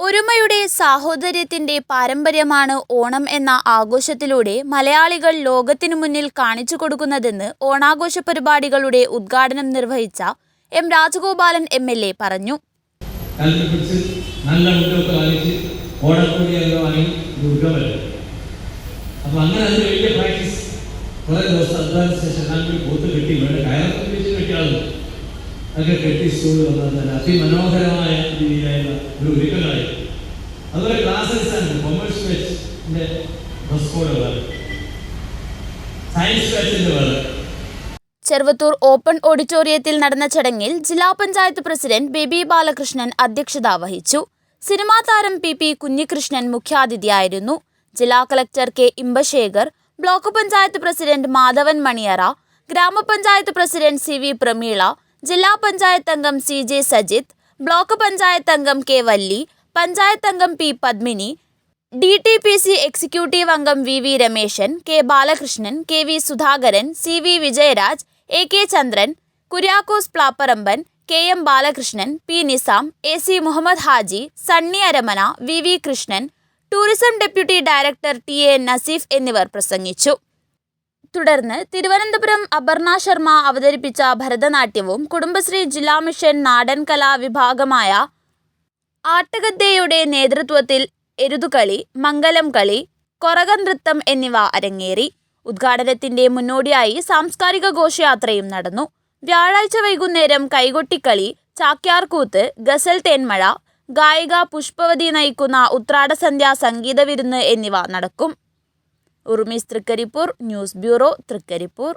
ഒരുമയുടെ സാഹോദര്യത്തിന്റെ പാരമ്പര്യമാണ് ഓണം എന്ന ആഘോഷത്തിലൂടെ മലയാളികൾ ലോകത്തിനു മുന്നിൽ കാണിച്ചു കൊടുക്കുന്നതെന്ന് ഓണാഘോഷ പരിപാടികളുടെ ഉദ്ഘാടനം നിർവഹിച്ച M Rajagopalan M L A പറഞ്ഞു. അതിമനോഹരമായ ചെറുവത്തൂർ ഓപ്പൺ ഓഡിറ്റോറിയത്തിൽ നടന്ന ചടങ്ങിൽ ജില്ലാ പഞ്ചായത്ത് പ്രസിഡന്റ് ബേബി ബാലകൃഷ്ണൻ അധ്യക്ഷത വഹിച്ചു. സിനിമാ താരം പി പി കുഞ്ഞികൃഷ്ണൻ മുഖ്യാതിഥിയായിരുന്നു. ജില്ലാ collector K Imbasekhar block panchayat president Madhavan Maniyara ഗ്രാമപഞ്ചായത്ത് പ്രസിഡന്റ് സി വി പ്രമീള ജില്ലാ പഞ്ചായത്ത് അംഗം C J Sajith block panchayat അംഗം കെ വല്ലി പഞ്ചായത്ത് അംഗം P Padmini D T P C executive അംഗം V V Rameshan K Balakrishnan K V Sudhakaran C V Vijayaraj A K Chandran Kuriakose Plapparamban K M Balakrishnan P Nisam A C Muhammad Haji Sunny Aramana V V Krishnan tourism deputy director T A Naseef എന്നിവർ പ്രസംഗിച്ചു. തുടർന്ന് തിരുവനന്തപുരം അപർണ ശർമ്മ അവതരിപ്പിച്ച ഭരതനാട്യവും കുടുംബശ്രീ ജില്ലാ mission നാടൻ കലാ വിഭാഗമായ ആട്ടഗദ്ദയുടെ നേതൃത്വത്തിൽ എരുതുകളി മംഗലം കളി കൊറകനൃത്തം എന്നിവ അരങ്ങേറി. ഉദ്ഘാടനത്തിന്റെ മുന്നോടിയായി സാംസ്കാരിക ഘോഷയാത്രയും നടന്നു. വ്യാഴാഴ്ച വൈകുന്നേരം കൈകൊട്ടിക്കളി ചാക്യാർകൂത്ത് ഗസൽ തേന്മഴ ഗായിക പുഷ്പവതി നയിക്കുന്ന ഉത്രാടസന്ധ്യ സംഗീത വിരുന്ന് എന്നിവ നടക്കും. Urumees Trikaripur news bureau Trikaripur.